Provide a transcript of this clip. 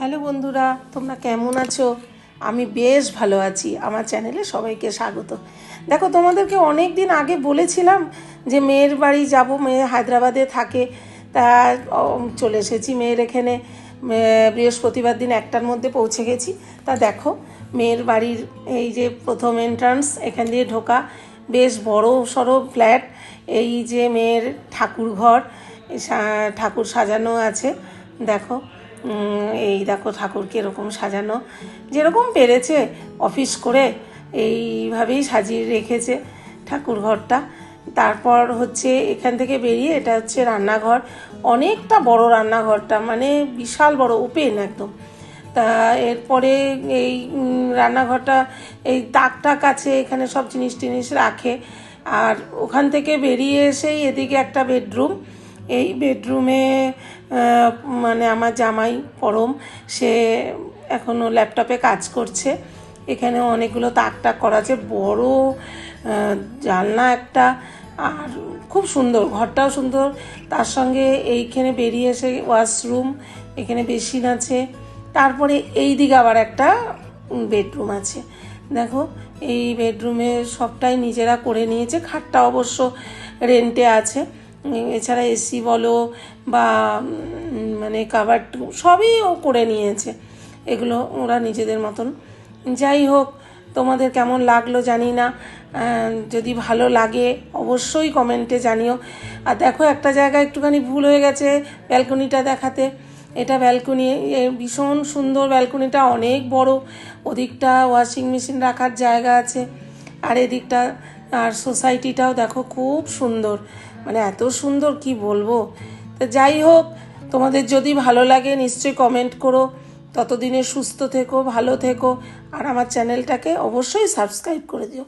Hello বন্ধুরা, তোমরা কেমন আছো? আমি বেশ ভালো আছি। আমার চ্যানেলে সবাইকে স্বাগত। দেখো, তোমাদেরকে অনেক দিন আগে বলেছিলাম যে মেয়ের বাড়ি যাব, মেয়ে হায়দ্রাবাদে থাকে। তা চলে এসেছি মেয়ের এখানে। বৃহস্পতিবার দিন একটার মধ্যে পৌঁছে গেছি। তা দেখো, মেয়ের বাড়ির এই যে প্রথম এন্ট্রান্স এখান দিয়ে ঢোকা। বেশ বড় সড়ো ফ্ল্যাট এই যে মেয়ের ঠাকুর ঘর ঠাকুর সাজানো আছে। দেখো এই দেখো ঠাকুরকে এরকম সাজানো। যেরকম পেরেছে অফিস করে এইভাবেই সাজিয়ে রেখেছে ঠাকুর ঘরটা তারপর হচ্ছে এখান থেকে বেরিয়ে এটা হচ্ছে রান্নাঘর। অনেকটা বড় রান্নাঘরটা মানে বিশাল বড়, ওপেন একদম। তা এরপরে এই রান্নাঘরটা, এই তাক টাক আছে, এখানে সব জিনিস টিনিস রাখে। আর ওখান থেকে বেরিয়ে এসেই এদিকে একটা বেডরুম। এই বেডরুমে মানে আমার জামাই পরম, সে এখনও ল্যাপটপে কাজ করছে। এখানে অনেকগুলো তাক টাক করা আছে, বড় জানলা একটা, আর খুব সুন্দর, ঘরটাও সুন্দর। তার সঙ্গে এইখানে বেরিয়ে এসে ওয়াশরুম এখানে বেসিন আছে। তারপরে এই দিকে আবার একটা বেডরুম আছে। দেখো, এই বেডরুমে সবটাই নিজেরা করে নিয়েছে। খাটটা অবশ্য রেন্টে আছে। এছাড়া এসি বলো বা মানে কাভার সবই ও করে নিয়েছে। এগুলো ওরা নিজেদের মতন। যাই হোক, তোমাদের কেমন লাগল জানি না। যদি ভালো লাগে অবশ্যই কমেন্টে জানিও। আর দেখো, একটা জায়গায় একটুখানি ভুল হয়ে গেছে ব্যালকনিটা দেখাতে। এটা ব্যালকনি ভীষণ সুন্দর ব্যালকনিটা অনেক বড়। ওদিকটা ওয়াশিং মেশিন রাখার জায়গা আছে। আর এদিকটা, আর সোসাইটিটাও দেখো, খুব সুন্দর। মানে এত সুন্দর কি বলব? তা যাই হোক, তোমাদের যদি ভালো লাগে নিশ্চয়ই কমেন্ট করো। ততদিনে সুস্থ থেকো, ভালো থেকো, আর আমার চ্যানেলটাকে অবশ্যই সাবস্ক্রাইব করে দিও।